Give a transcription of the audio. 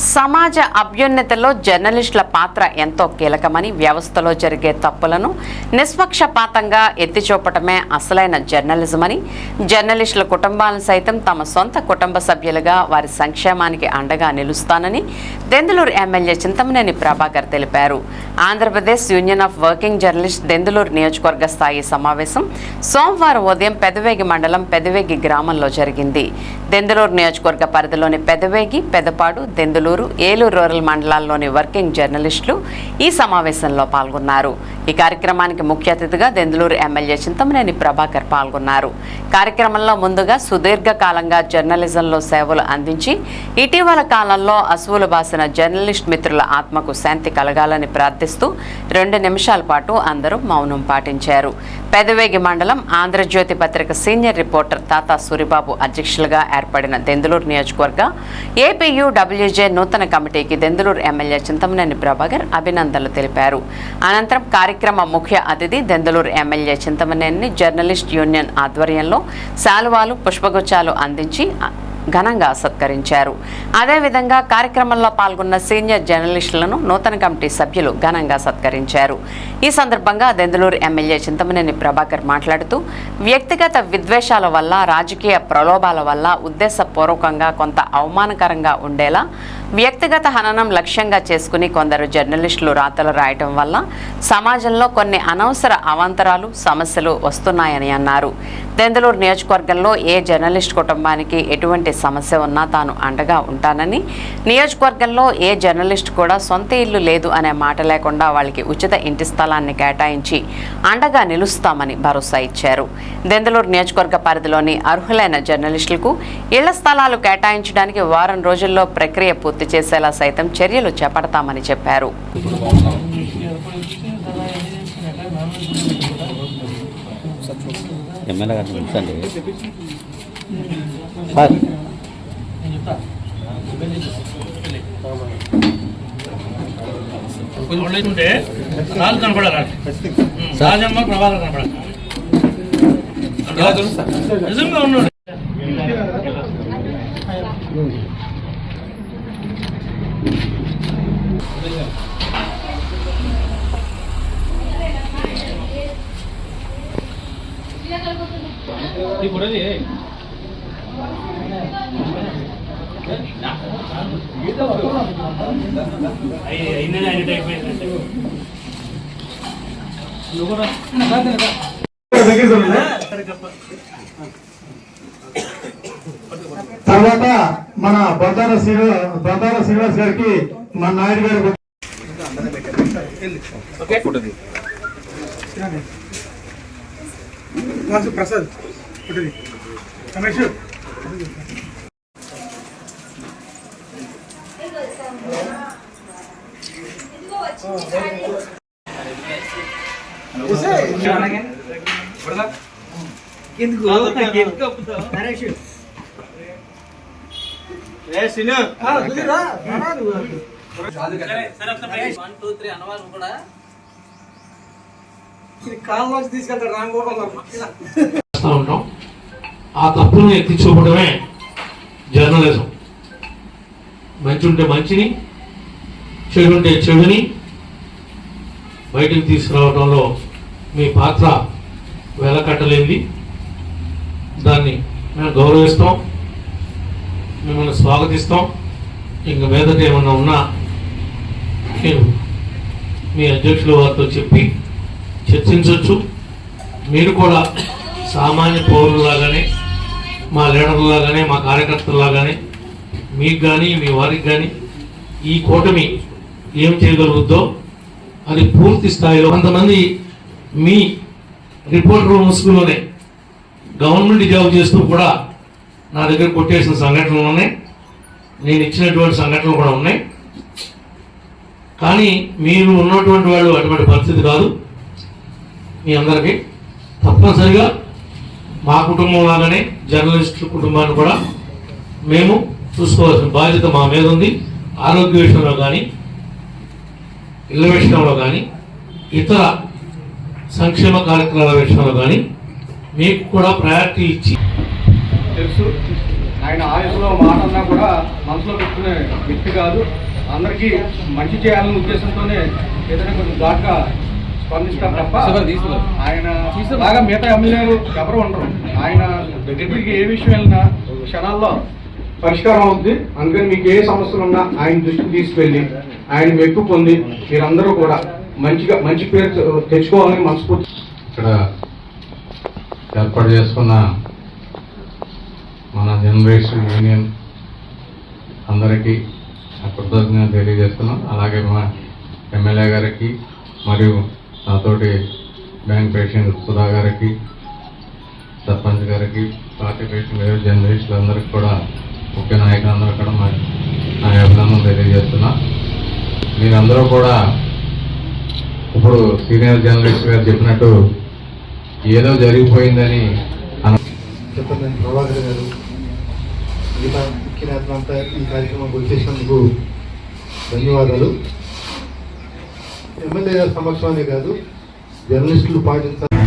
సమాజ అభ్యున్నతిలో జర్నలిస్టుల పాత్ర ఎంతో కీలకమని వ్యవస్థలో జరిగే తప్పులను నిష్పక్షపాతంగా ఎత్తిచూపటమే అసలైన జర్నలిజం అని జర్నలిస్టుల కుటుంబాలను సైతం తమ సొంత కుటుంబ సభ్యులుగా వారి సంక్షేమానికి అండగా నిలుస్తానని దెందులూరు ఎమ్మెల్యే చింతమనేని ప్రభాకర్ తెలిపారు. Andhra Pradesh union of working journalist Denduluru నియోజకవర్గ స్థాయి సమావేశం సోమవారం ఉదయం పెదవేగి మండలం పెదవేగి గ్రామంలో జరిగింది. దెందులూరు నియోజకవర్గ పరిధిలోని పెదవేగి పెదపాడు దెందులూరు ఏలూరు రూరల్ మండలాల్లోని వర్కింగ్ జర్నలిస్టులు ఈ సమావేశంలో పాల్గొన్నారు. ఈ కార్యక్రమానికి ముఖ్య అతిథిగా దెందులూరు ఎమ్మెల్యే చింతమనేని ప్రభాకర్ పాల్గొన్నారు. కార్యక్రమంలో ముందుగా సుదీర్ఘ కాలంగా జర్నలిజంలో సేవలు అందించి ఇటీవల కాలంలో అసువులు బాసిన జర్నలిస్ట్ మిత్రుల ఆత్మకు శాంతి కలగాలని ప్రార్థిస్తూ రెండు నిమిషాల పాటు అందరూ మౌనం పాటించారు. పెదవేగి మండలం ఆంధ్రజ్యోతి పత్రిక సీనియర్ రిపోర్టర్ తాతా సూరిబాబు అధ్యక్షులుగా ఏర్పడిన దెందులూరు నియోజకవర్గ ఏపీయు డబ్ల్యూజే నూతన కమిటీకి దెందులూరు ఎమ్మెల్యే చింతమనేని ప్రభాకర్ అభినందనలు తెలిపారు. అనంతరం కార్యక్రమం ముఖ్య అతిథి Denduluru MLA Chintamaneni journalist union ఆధ్వర్యంలో శాలువాలు పుష్పగుచ్చాలు అందించి ఘనంగా సత్కరించారు. అదేవిధంగా కార్యక్రమంలో పాల్గొన్న సీనియర్ జర్నలిస్టులను నూతన కమిటీ సభ్యులు ఘనంగా సత్కరించారు. ఈ సందర్భంగా దెందులూరు ఎమ్మెల్యే చింతమనేని ప్రభాకర్ మాట్లాడుతూ వ్యక్తిగత విద్వేషాల వల్ల రాజకీయ ప్రలోభాల వల్ల ఉద్దేశపూర్వకంగా కొంత అవమానకరంగా ఉండేలా వ్యక్తిగత హననం లక్ష్యంగా చేసుకుని కొందరు జర్నలిస్టులు రాతలు రాయటం వల్ల సమాజంలో కొన్ని అనవసర అవాంతరాలు సమస్యలు వస్తున్నాయని అన్నారు. దెందలూరు నియోజకవర్గంలో ఏ జర్నలిస్ట్ కుటుంబానికి ఎటువంటి సమస్య ఉన్నా తాను అండగా ఉంటానని నియోజకవర్గంలో ఏ జర్నలిస్ట్ కూడా సొంత ఇల్లు లేదు అనే మాట లేకుండా వాళ్ళకి ఉచిత ఇంటి స్థలాన్ని కేటాయించి అండగా నిలుస్తామని భరోసా ఇచ్చారు. దెందలూరు నియోజకవర్గ పరిధిలోని అర్హులైన జర్నలిస్టులకు ఇళ్ళ స్థలాలు కేటాయించడానికి వారం రోజుల్లో ప్రక్రియ పూర్తి చేసేలా సైతం చర్యలు చేపడతామని చెప్పారు. రాజు రాజమ్మ ప్రభాకర్ కనపడాలి నిజంగా ఉన్నాడు. ఇప్పుడు అది అయినది అయినట్టు అయిపోయింది తర్వాత మన బొందార శ్రీనివాస్ బొందార శ్రీనివాస్ గారికి మన నాయుడు గారు ప్రసాద్. రమేష్. కాలంలోంచి తీసుకెళ్తాడు రామ్ గోపాల్ చేస్తూ ఉంటాం. ఆ తప్పులను ఎత్తి చూపడమే జర్నలిజం. మంచి ఉంటే మంచిని చెడు ఉంటే చెడుని బయటకు తీసుకురావడంలో మీ పాత్ర వెలకట్టలేంది దాన్ని మేము గౌరవిస్తాం. మిమ్మల్ని స్వాగతిస్తాం. ఇంక మీదట ఏమన్నా ఉన్నా నేను మీ అధ్యక్షుల వారితో చెప్పి చర్చించవచ్చు మీరు కూడా సామాన్య పౌరులాగానే మా లీడర్లాగానే మా కార్యకర్తలాగానే మీకు కానీ మీ వారికి కానీ ఈ కూటమి ఏం చేయగలుగుద్దో అది పూర్తి స్థాయిలో కొంతమంది మీ రిపోర్టర్ ముసుగులోనే గవర్నమెంట్ జాబ్ చేస్తూ కూడా నా దగ్గర కొట్టేసిన సంఘటనలు ఉన్నాయి. నేను ఇచ్చినటువంటి సంఘటనలు కూడా ఉన్నాయి. కానీ మీరు ఉన్నటువంటి వాళ్ళు అటువంటి పరిస్థితి కాదు. మీ అందరికీ తప్పనిసరిగా మా కుటుంబం లాగానే జర్నలిస్టుల కుటుంబాన్ని కూడా మేము చూసుకోవాల్సిన బాధ్యత మా మీద ఉంది. ఆరోగ్య విషయంలో కానీ ఇళ్ళ విషయంలో కానీ ఇతర సంక్షేమ కార్యక్రమాల విషయంలో కానీ మీకు కూడా ప్రయారిటీ ఇచ్చి తెలుసు. ఆయన ఆయుధంలో మాట అన్నా కూడా మనసులో పెట్టుకునే వ్యక్తి కాదు. అందరికీ మంచి చేయాలనే ఉద్దేశంతోనే ఏదైనా కొంచెం దాకా స్పందిస్తారు తప్ప ఆయన బాగా మిగతా ఎమ్మెల్యేలు ఎవరు ఉండరు. ఆయన దగ్గరికి ఏ విషయం వెళ్ళినా క్షణాల్లో పరిష్కారం అవుద్ది. అందుకని మీకు ఏ సమస్యలు ఉన్నా ఆయన దృష్టికి తీసుకెళ్ళి ఆయన మెప్పు పొంది మీరందరూ కూడా మంచిగా మంచి పేరు తెచ్చుకోవాలని మనస్ఫూర్తి ఇక్కడ ఏర్పాటు చేసుకున్న మన జనరేషన్ యూనియన్ అందరికీ కృతజ్ఞత తెలియజేస్తున్నాం. అలాగే మా ఎమ్మెల్యే గారికి మరియు నాతోటి బ్యాంక్ ప్రెసిడెంట్ సుధా గారికి సర్పంచ్ గారికి పార్టీ ప్రెసిడెంట్ గారు జర్నలిస్టులు అందరికీ కూడా ముఖ్య నాయకులందరూ కూడా మా నా అభినందనలు తెలియజేస్తున్నా. మీరందరూ కూడా ఇప్పుడు సీనియర్ జర్నలిస్ట్ గారు చెప్పినట్టు ఏదో జరిగిపోయిందని అన చెప్పండి ప్రభాకర్ గారు. మిగతా ముఖ్య నేతలంతా ఈ కార్యక్రమం వచ్చేసినందుకు ధన్యవాదాలు. ఎమ్మెల్యే గారి కాదు జర్నలిస్టులు పాటించాలి.